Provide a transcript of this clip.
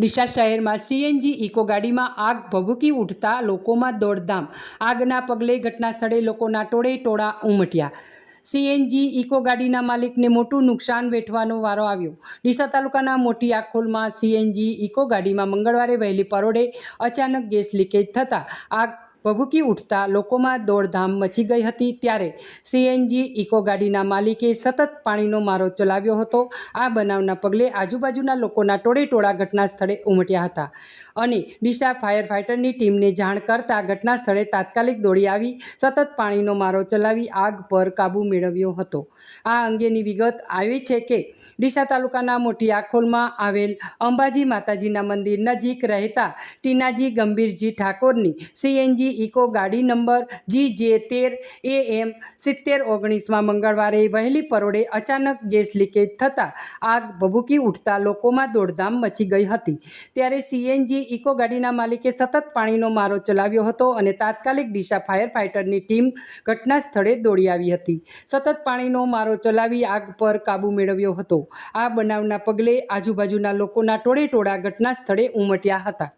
ડીસા શહેરમાં CNG eco ગાડીમાં આગ ભભૂકી ઉઠતા લોકોમાં દોડધામ. આગના પગલે ઘટના સ્થળે લોકોના ટોળે ટોળા ઉમટ્યા. સીએનજી ઇકો ગાડીના માલિકને મોટું નુકસાન વેઠવાનો વારો આવ્યો. ડીસા તાલુકાના મોટી આખોલમાં સીએનજી ઇકો ગાડીમાં મંગળવારે વહેલી પરોડે અચાનક ગેસ લીકેજ થતાં આગ ભભૂકી ઉઠતા લોકોમાં દોડધામ મચી ગઈ હતી ત્યારે સીએનજી ઇકો ગાડીના માલિકે સતત પાણીનો મારો ચલાવ્યો હતો. આ બનાવના પગલે આજુબાજુના લોકોના ટોળે ટોળા ઘટના સ્થળે ઉમટ્યા હતા અને ડીસા ફાયર ફાઇટરની ટીમને જાણ કરતા ઘટના સ્થળે તાત્કાલિક દોડી આવી, સતત પાણીનો મારો ચલાવી આગ પર કાબૂ મેળવ્યો હતો. આ અંગેની વિગત આવી છે કે ડીસા તાલુકાના મોટી આખોલમાં આવેલ અંબાજી માતાજીના મંદિર નજીક રહેતા ટીનાજી ગંભીરજી ઠાકોરની સીએનજી ઇકો ગાડી નંબર જી જે તેર એ એમ સિત્તેર ઓગણીસમાં મંગળવારે વહેલી પરોડે અચાનક ગેસ લીકેજ થતાં આગ ભભૂકી ઉઠતા લોકોમાં દોડધામ મચી ગઈ હતી. ત્યારે સીએનજી ઇકો ગાડીના માલિકે સતત પાણીનો મારો ચલાવ્યો હતો અને તાત્કાલિક ડીસા ફાયર ફાઇટરની ટીમ ઘટના સ્થળે દોડી આવી હતી. સતત પાણીનો મારો ચલાવી આગ પર કાબૂ મેળવ્યો હતો. આ બનાવના પગલે આજુબાજુના લોકોના ટોળે ટોળા ઘટના સ્થળે ઉમટ્યા હતા.